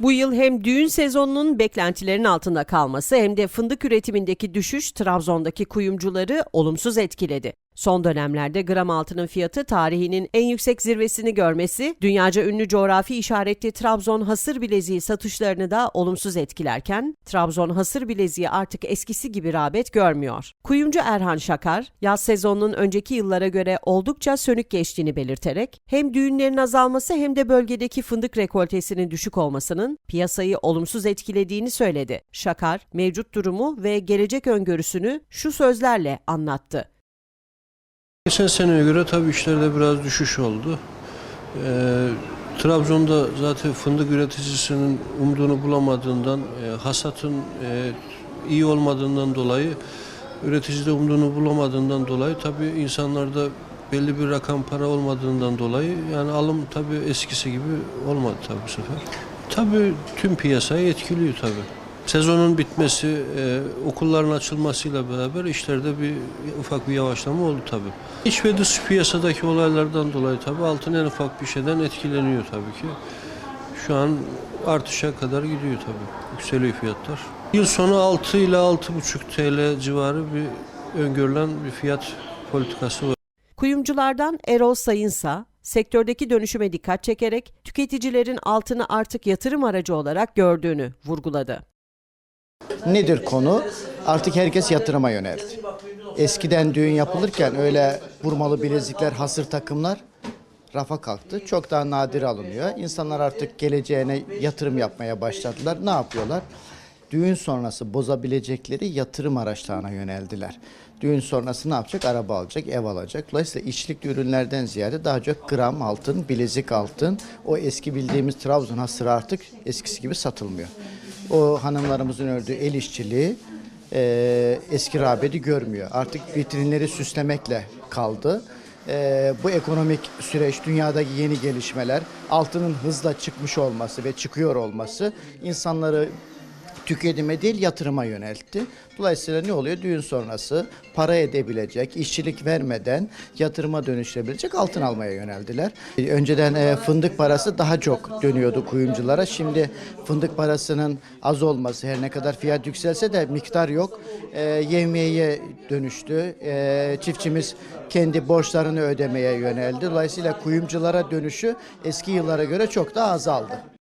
Bu yıl hem düğün sezonunun beklentilerin altında kalması hem de fındık üretimindeki düşüş Trabzon'daki kuyumcuları olumsuz etkiledi. Son dönemlerde gram altının fiyatı tarihinin en yüksek zirvesini görmesi, dünyaca ünlü coğrafi işaretli Trabzon hasır bileziği satışlarını da olumsuz etkilerken, Trabzon hasır bileziği artık eskisi gibi rağbet görmüyor. Kuyumcu Erhan Şakar, yaz sezonunun önceki yıllara göre oldukça sönük geçtiğini belirterek, hem düğünlerin azalması hem de bölgedeki fındık rekoltesinin düşük olmasının piyasayı olumsuz etkilediğini söyledi. Şakar, mevcut durumu ve gelecek öngörüsünü şu sözlerle anlattı. Geçen seneye göre tabii işlerde biraz düşüş oldu. Ee, Trabzon'da zaten fındık üreticisinin umduğunu bulamadığından, e, hasatın e, iyi olmadığından dolayı, üretici de umduğunu bulamadığından dolayı tabii insanlarda belli bir rakam para olmadığından dolayı yani alım tabii eskisi gibi olmadı tabii bu sefer. Tabii tüm piyasayı etkiliyor tabii. Sezonun bitmesi, e, okulların açılmasıyla beraber işlerde bir ufak bir yavaşlama oldu tabii. İç ve dış piyasadaki olaylardan dolayı tabii altın en ufak bir şeyden etkileniyor tabii ki. Şu an artışa kadar gidiyor tabii. Yükseliyor fiyatlar. Yıl sonu 6 ile 6,5 TL civarı bir öngörülen bir fiyat politikası var. Kuyumculardan Erol Sayınsa, sektördeki dönüşüme dikkat çekerek tüketicilerin altını artık yatırım aracı olarak gördüğünü vurguladı. Nedir konu? Artık herkes yatırıma yöneldi. Eskiden düğün yapılırken öyle vurmalı bilezikler, hasır takımlar rafa kalktı. Çok daha nadir alınıyor. İnsanlar artık geleceğine yatırım yapmaya başladılar. Ne yapıyorlar? Düğün sonrası bozabilecekleri yatırım araçlarına yöneldiler. Düğün sonrası ne yapacak? Araba alacak, ev alacak. Dolayısıyla içlikli ürünlerden ziyade daha çok gram altın, bilezik altın, o eski bildiğimiz Trabzon hasırı artık eskisi gibi satılmıyor. O hanımlarımızın ördüğü el işçiliği e, eski rağbeti görmüyor. Artık vitrinleri süslemekle kaldı. E, bu ekonomik süreç, dünyadaki yeni gelişmeler, altının hızla çıkmış olması ve çıkıyor olması insanları tüketime değil yatırıma yöneltti. Dolayısıyla ne oluyor? Düğün sonrası para edebilecek, işçilik vermeden yatırıma dönüştürebilecek altın almaya yöneldiler. Önceden e, fındık parası daha çok dönüyordu kuyumculara. Şimdi fındık parasının az olması her ne kadar fiyat yükselse de miktar yok. E, yevmiyeye dönüştü. E, çiftçimiz kendi borçlarını ödemeye yöneldi. Dolayısıyla kuyumculara dönüşü eski yıllara göre çok daha azaldı.